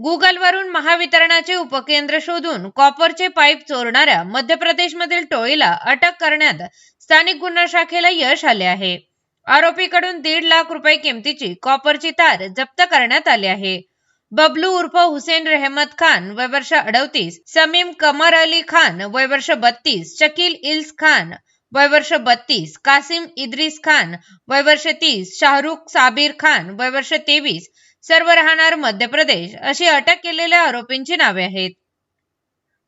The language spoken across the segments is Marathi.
गुगलवरून महावितरणाचे उपकेंद्र शोधून कॉपरचे पाईप चोरणाऱ्या मध्य प्रदेशमधील टोळीला अटक करण्यात स्थानिक गुन्हा शाखेला यश आले आहे. आरोपीकडून दीड लाख रुपये किमतीची कॉपरची तार जप्त करण्यात आली आहे. बबलू उर्फ हुसेन रेहमत खान वय वर्ष अडतीस समीम कमर अली खान वय वर्ष बत्तीस शकील इल्स खान वय वर्ष बत्तीस कासिम इद्रिस खान वय वर्ष तीस शाहरुख साबीर खान वय वर्ष तेवीस सर्व राहणार मध्य प्रदेश अशी अटक केलेल्या आरोपींची नावे आहेत.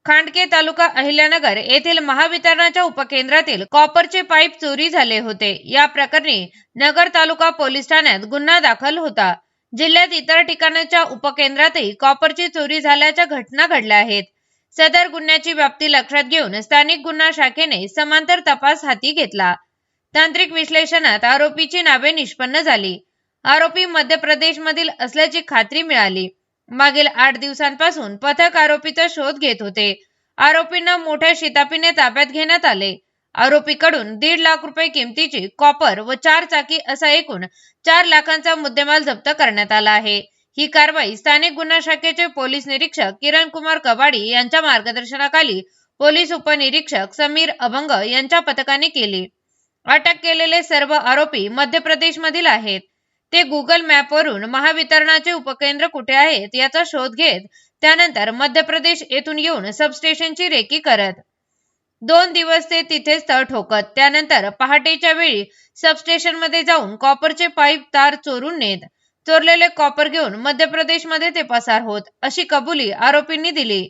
खांडके तालुका अहिल्यानगर येथील महावितरणाच्या उपकेंद्रातील कॉपरचे पाईप चोरी झाले होते. या प्रकरणी नगर तालुका पोलीस ठाण्यात गुन्हा दाखल होता. जिल्ह्यात इतर ठिकाणाच्या उपकेंद्रातही कॉपरची चोरी झाल्याच्या घटना घडल्या आहेत. सदर गुन्ह्याची व्याप्ती लक्षात घेऊन स्थानिक गुन्हा शाखेने समांतर तपास हाती घेतला. तांत्रिक विश्लेषणात आरोपीची नावे निष्पन्न झाली. आरोपी मध्य प्रदेशमधील असल्याची खात्री मिळाली. मागील आठ दिवसांपासून पथक आरोपीचा शोध घेत होते. आरोपींना मोठ्या शितापीने ताब्यात घेण्यात आले. आरोपीकडून दीड लाख रुपये किमतीची कॉपर व चार चाकी असा एकूण चार लाखांचा मुद्देमाल जप्त करण्यात आला आहे. ही कारवाई स्थानिक गुन्हा शाखेचे पोलीस निरीक्षक किरण कुमार कबाडी यांच्या मार्गदर्शनाखाली पोलीस उपनिरीक्षक समीर अभंग यांच्या पथकाने केली. अटक केलेले सर्व आरोपी मध्य प्रदेशमधील आहेत. ते गुगल मॅपवरून महावितरणाचे उपकेंद्र कुठे आहेत याचा शोध घेत त्यानंतर मध्य प्रदेश येथून येऊन सबस्टेशनची रेकी करत. दोन दिवस ते तिथेच तळ ठोकत त्यानंतर पहाटेच्या वेळी सबस्टेशनमध्ये जाऊन कॉपरचे पाईप तार चोरून नेत. चोरलेले कॉपर घेऊन मध्य प्रदेशमध्ये ते पसार होत अशी कबुली आरोपींनी दिली.